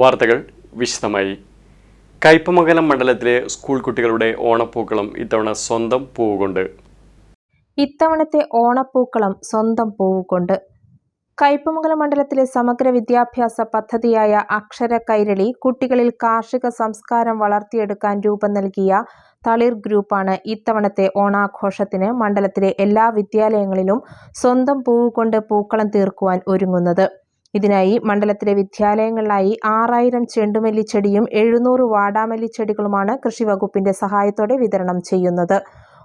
വാർത്തകൾ വിശദമായി. കയ്പമംഗലം മണ്ഡലത്തിലെ സ്കൂൾ കുട്ടികളുടെ ഓണപ്പൂക്കളം ഇത്തവണ സ്വന്തം പൂവുകൊണ്ട്. ഇത്തവണത്തെ ഓണപ്പൂക്കളം സ്വന്തം പൂവുകൊണ്ട്. കയ്പമംഗലം മണ്ഡലത്തിലെ സമഗ്ര വിദ്യാഭ്യാസ പദ്ധതിയായ അക്ഷര കൈരളി കുട്ടികളിൽ കാർഷിക സംസ്കാരം വളർത്തിയെടുക്കാൻ രൂപം നൽകിയ തളിർ ഗ്രൂപ്പാണ് ഇത്തവണത്തെ ഓണാഘോഷത്തിന് മണ്ഡലത്തിലെ എല്ലാ വിദ്യാലയങ്ങളിലും സ്വന്തം പൂവുകൊണ്ട് പൂക്കളം തീർക്കുവാൻ ഒരുങ്ങുന്നത്. ഇതിനായി മണ്ഡലത്തിലെ വിദ്യാലയങ്ങളിലായി ആറായിരം ചെണ്ടുമല്ലിച്ചെടിയും എഴുന്നൂറ് വാടാമല്ലിച്ചെടികളുമാണ് കൃഷിവകുപ്പിന്റെ സഹായത്തോടെ വിതരണം ചെയ്യുന്നത്.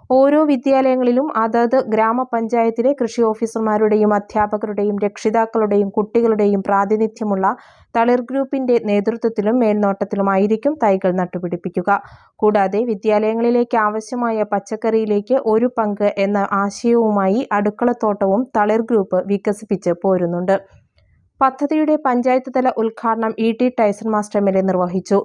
ഓരോ വിദ്യാലയങ്ങളിലും അതത് ഗ്രാമപഞ്ചായത്തിലെ കൃഷി ഓഫീസർമാരുടെയും അധ്യാപകരുടെയും രക്ഷിതാക്കളുടെയും കുട്ടികളുടെയും പ്രാതിനിധ്യമുള്ള തളിർ ഗ്രൂപ്പിന്റെ നേതൃത്വത്തിലും മേൽനോട്ടത്തിലുമായിരിക്കും തൈകൾ നട്ടുപിടിപ്പിക്കുക. കൂടാതെ വിദ്യാലയങ്ങളിലേക്ക് ആവശ്യമായ പച്ചക്കറിയിലേക്ക് ഒരു പങ്ക് എന്ന ആശയവുമായി അടുക്കളത്തോട്ടവും തളിർ ഗ്രൂപ്പ് വികസിപ്പിച്ച് പോരുന്നുണ്ട്. പദ്ധതിയുടെ പഞ്ചായത്ത് തല ഉദ്ഘാടനം E T Tyson master M L A നിർവഹിച്ചു.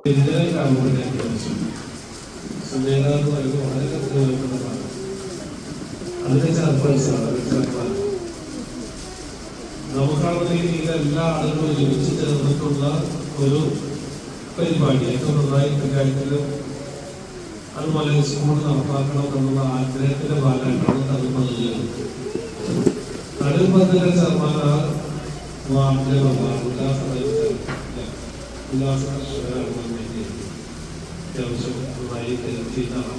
നമുക്കാണെങ്കിൽ എല്ലാ ഒരു പരിപാടി അതുപോലെ സ്കൂൾ നടപ്പാക്കണം എന്നുള്ള ആഗ്രഹത്തിന്റെ ഭാഗമായിട്ടാണ് നടുവ് പദ്ധതിയുടെ ചെയർമാൻ ഉല്ലാസ അത്യാവശ്യം നന്നായി ചെയ്യുന്നതാണ്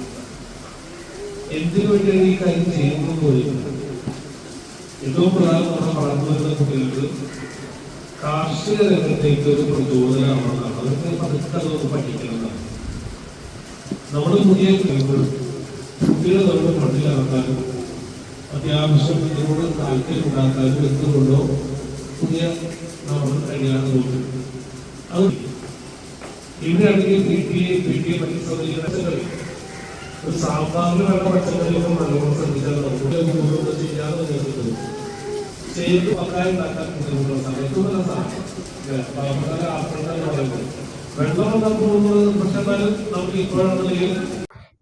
എന്തിനു വേണ്ടിയാണ് ഈ കാര്യം ചെയ്യുന്നത് പോലും ഏറ്റവും പ്രധാനം നമ്മുടെ വളർന്നു വരുന്ന കുട്ടികൾക്ക് കാർഷിക രംഗത്തേക്ക് ഒരു പ്രചോദനമാണ് അവർക്ക് പതുക്കെ അതൊന്ന് പഠിക്കുന്നതാണ് നമ്മുടെ പുതിയ കുട്ടികൾ കുട്ടികളെ നമ്മൾ മണ്ണിലിറക്കാനും അത്യാവശ്യം ഇതിനോട് താല്പര്യം ഉണ്ടാക്കാനും എന്തുകൊണ്ടോ പുതിയ കഴിയാതെ നോക്കും അത് ഇവിടെയാണെങ്കിൽ P T A P T A ഒരു സാധാരണ പച്ചക്കറികളും നല്ലോണം ശ്രദ്ധിച്ചാൽ ചെയ്യാതെ നിങ്ങൾക്ക് ചെയ്ത് പക്കായ ഉണ്ടാക്കാൻ ബുദ്ധിമുട്ടുള്ള സമയത്ത് നല്ല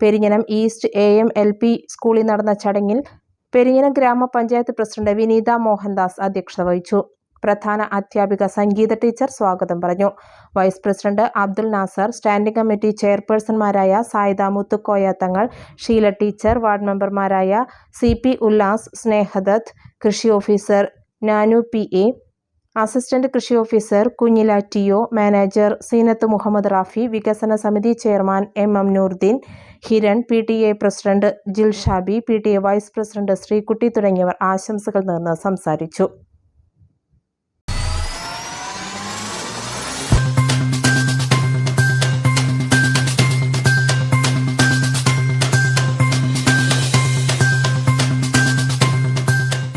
Perinjanam east A M L P സ്കൂളിൽ നടന്ന ചടങ്ങിൽ പെരിഞ്ഞനം ഗ്രാമപഞ്ചായത്ത് പ്രസിഡന്റ് വിനീത മോഹൻദാസ് അധ്യക്ഷത വഹിച്ചു. പ്രധാന അധ്യാപിക സംഗീത ടീച്ചർ സ്വാഗതം പറഞ്ഞു. Vice president Abdul Nasar standing committee ചെയർപേഴ്സൺമാരായ Sayida Muthukoya Thangal Sheela teacher ward മെമ്പർമാരായ സി പി ഉല്ലാസ് സ്നേഹദത്ത് കൃഷി officer Nanu P A assistant കൃഷി officer Kunjila T O manager Seenath Muhammad Rafi വികസന സമിതി chairman M M Noorudheen Hiran P T A president Jil Shabi P T A vice president Sreekutty തുടങ്ങിയവർ ആശംസകൾ നേർന്ന് സംസാരിച്ചു.